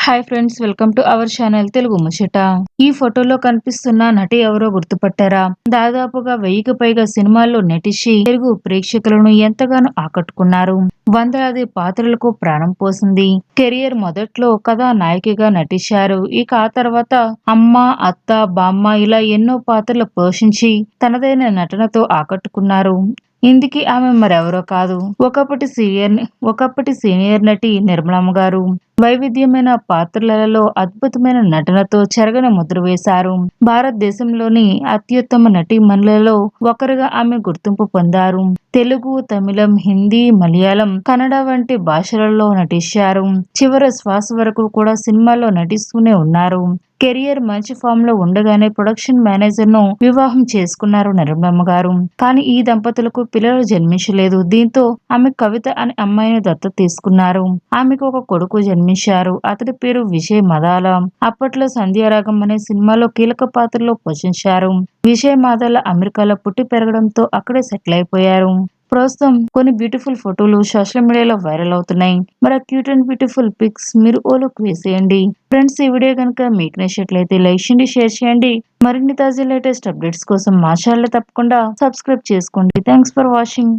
Hi friends welcome to our channel Telugu ముచ్చట ఈ ఫోటోలో కనిపిస్తున్న నటి ఎవరో గుర్తుపట్టారా? దాదాపుగా వెయ్యికి పైగా సినిమాల్లో నటించి తెలుగు ప్రేక్షకులను ఎంతగానో ఆకట్టుకున్నారు. వందలాది పాత్రలకు ప్రాణం పోసింది. కెరియర్ మొదట్లో కథా నాయకిగా నటించారు. ఇక ఆ తర్వాత అమ్మ అత్త బామ్మ ఇలా ఎన్నో పాత్రలు పోషించి తనదైన నటనతో ఆకట్టుకున్నారు. ఇందుకి ఆమె మరెవరో కాదు. ఒకప్పటి సీనియర్ ఒకప్పటి సీనియర్ నటి నిర్మలమ్మ గారు. వైవిధ్యమైన పాత్రలలో అద్భుతమైన నటనతో చెరగని ముద్ర వేశారు. భారతదేశంలోని అత్యుత్తమ నటి మనులలో ఒకరుగా ఆమె గుర్తింపు పొందారు. తెలుగు తమిళం హిందీ మలయాళం కన్నడ వంటి భాషలలో నటించారు. చివరి శ్వాస వరకు కూడా సినిమాల్లో నటిస్తూనే ఉన్నారు. కెరియర్ మంచి ఫామ్లో ఉండగానే ప్రొడక్షన్ మేనేజర్ను వివాహం చేసుకున్నారు నిర్మలమ్మ గారు. కానీ ఈ దంపతులకు పిల్లలు జన్మించలేదు. దీంతో ఆమె కవిత అనే అమ్మాయిని దత్త తీసుకున్నారు. ఆమెకు ఒక కొడుకు జన్మించారు. అతడి పేరు విజయ్ మదాల. అప్పట్లో సంధ్యారాగం అనే సినిమాలో కీలక పాత్రలో పోషించారు. విజయ్ మాదాల అమెరికాలో పుట్టి పెరగడంతో అక్కడే సెటిల్ అయిపోయారు. ప్రస్తుతం కొన్ని బ్యూటిఫుల్ ఫోటోలు సోషల్ మీడియాలో వైరల్ అవుతున్నాయి. మరి క్యూట్ అండ్ బ్యూటిఫుల్ పిక్స్ మీరు ఓ లుక్ వేసేయండి. ఫ్రెండ్స్ ఈ వీడియో కనుక మీకు నచ్చినట్లయితే లైక్ చేయండి షేర్ చేయండి. మరిన్ని తాజా లేటెస్ట్ అప్డేట్స్ కోసం మా ఛానల్ తప్పకుండా సబ్స్క్రైబ్ చేసుకోండి. Thanks for watching